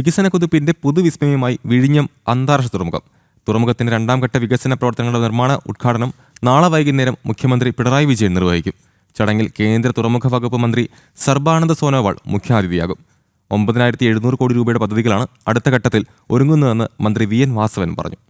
വികസന കുതിപ്പിന്റെ പുതുവിസ്മയമായി വിഴിഞ്ഞം അന്താരാഷ്ട്ര തുറമുഖം. തുറമുഖത്തിന്റെ രണ്ടാം ഘട്ട വികസന പ്രവർത്തനങ്ങളുടെ നിർമ്മാണ ഉദ്ഘാടനം നാളെ വൈകുന്നേരം മുഖ്യമന്ത്രി പിണറായി വിജയൻ നിർവഹിക്കും. ചടങ്ങിൽ കേന്ദ്ര തുറമുഖ വകുപ്പ് മന്ത്രി സർബാനന്ദ സോനോവാൾ മുഖ്യാതിഥിയാകും. ഒമ്പതിനായിരത്തി എഴുന്നൂറ് കോടി രൂപയുടെ പദ്ധതികളാണ് അടുത്ത ഘട്ടത്തിൽ ഒരുങ്ങുന്നതെന്ന് മന്ത്രി വി എൻ വാസവൻ പറഞ്ഞു.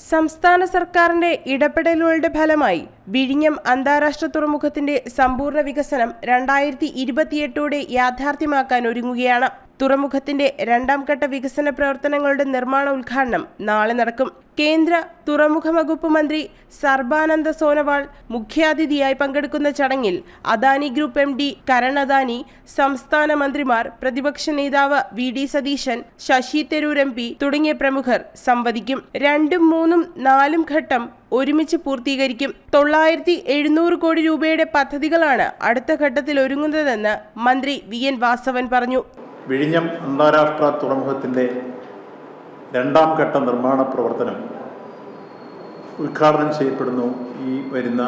സംസ്ഥാന സർക്കാരിന്റെ ഇടപെടലുകളുടെ ഫലമായി വിഴിഞ്ഞം അന്താരാഷ്ട്ര തുറമുഖത്തിന്റെ സമ്പൂർണ വികസനം രണ്ടായിരത്തി ഇരുപത്തിയെട്ടോടെ യാഥാർത്ഥ്യമാക്കാൻ ഒരുങ്ങുകയാണ്. തുറമുഖത്തിന്റെ രണ്ടാം ഘട്ട വികസന പ്രവർത്തനങ്ങളുടെ നിർമ്മാണ ഉദ്ഘാടനം നാളെ നടക്കും. കേന്ദ്ര തുറമുഖ വകുപ്പ് മന്ത്രി സർബാനന്ദ സോനോവാൾ മുഖ്യാതിഥിയായി പങ്കെടുക്കുന്ന ചടങ്ങിൽ Adani group M D Karan Adani സംസ്ഥാന മന്ത്രിമാർ പ്രതിപക്ഷ നേതാവ് V D Satheesan Shashi Tharoor M P തുടങ്ങിയ പ്രമുഖർ സംവദിക്കും. രണ്ടും മൂന്നും നാലും ഘട്ടം ഒരുമിച്ച് പൂർത്തീകരിക്കും. തൊള്ളായിരത്തി എഴുന്നൂറ് കോടി രൂപയുടെ പദ്ധതികളാണ് അടുത്ത ഘട്ടത്തിൽ ഒരുങ്ങുന്നതെന്ന് മന്ത്രി വി എൻ വാസവൻ പറഞ്ഞു. വിഴിഞ്ഞം അന്താരാഷ്ട്ര തുറമുഖത്തിന്റെ രണ്ടാം ഘട്ട നിർമ്മാണ പ്രവർത്തനം ഉദ്ഘാടനം ചെയ്യപ്പെടുന്നു ഈ വരുന്ന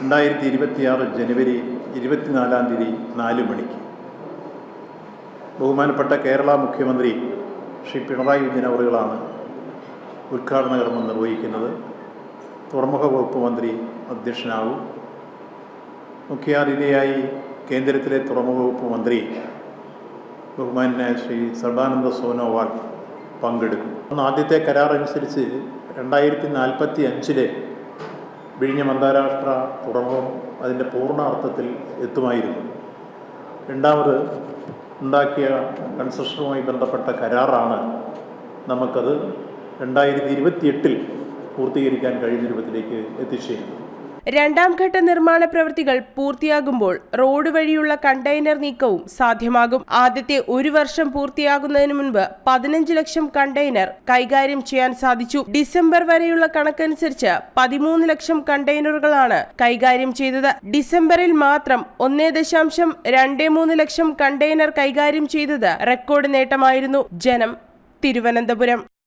രണ്ടായിരത്തി ഇരുപത്തിയാറ് ജനുവരി ഇരുപത്തിനാലാം തീയതി നാല് മണിക്ക്. ബഹുമാനപ്പെട്ട കേരള മുഖ്യമന്ത്രി ശ്രീ പിണറായി വിജയൻ അവറുകളാണ് ഉദ്ഘാടന കർമ്മം നിർവഹിക്കുന്നത്. തുറമുഖ വകുപ്പ് മന്ത്രി അധ്യക്ഷനാവും. മുഖ്യാതിഥിയായി കേന്ദ്രത്തിലെ തുറമുഖ വകുപ്പ് മന്ത്രി ബഹുമാനായ ശ്രീ സർബാനന്ദ സോനോവാൾ പങ്കെടുക്കും. ആദ്യത്തെ കരാർ അനുസരിച്ച് രണ്ടായിരത്തി നാൽപ്പത്തി അഞ്ചിലെ വിഴിഞ്ഞം അന്താരാഷ്ട്ര തുറമുഖം അതിന്റെ പൂർണ അർത്ഥത്തിൽ എത്തുമായിരുന്നു. രണ്ടാമത് ഉണ്ടാക്കിയ കൺസ്ട്രക്ഷനുമായി ബന്ധപ്പെട്ട കരാറാണ് നമുക്കത് രണ്ടായിരത്തി ഇരുപത്തിയെട്ടിൽ പൂർത്തീകരിക്കാൻ കഴിയുന്ന രൂപത്തിലേക്ക് എത്തിച്ചേരുന്നത്. രണ്ടാം ഘട്ട നിർമ്മാണ പ്രവൃത്തികൾ പൂർത്തിയാകുമ്പോൾ റോഡ് വഴിയുള്ള കണ്ടെയ്നർ നീക്കവും സാധ്യമാകും. ആദ്യത്തെ ഒരു വർഷം പൂർത്തിയാകുന്നതിന് മുൻപ് പതിനഞ്ച് ലക്ഷം കണ്ടെയ്നർ കൈകാര്യം ചെയ്യാൻ സാധിച്ചു. ഡിസംബർ വരെയുള്ള കണക്കനുസരിച്ച് പതിമൂന്ന് ലക്ഷം കണ്ടെയ്നറുകളാണ് കൈകാര്യം ചെയ്തത്. ഡിസംബറിൽ മാത്രം ഒന്നേ ദശാംശം രണ്ടേ മൂന്ന് ലക്ഷം കണ്ടെയ്നർ കൈകാര്യം ചെയ്തത് റെക്കോർഡ് നേട്ടമായിരുന്നു. ജനം തിരുവനന്തപുരം.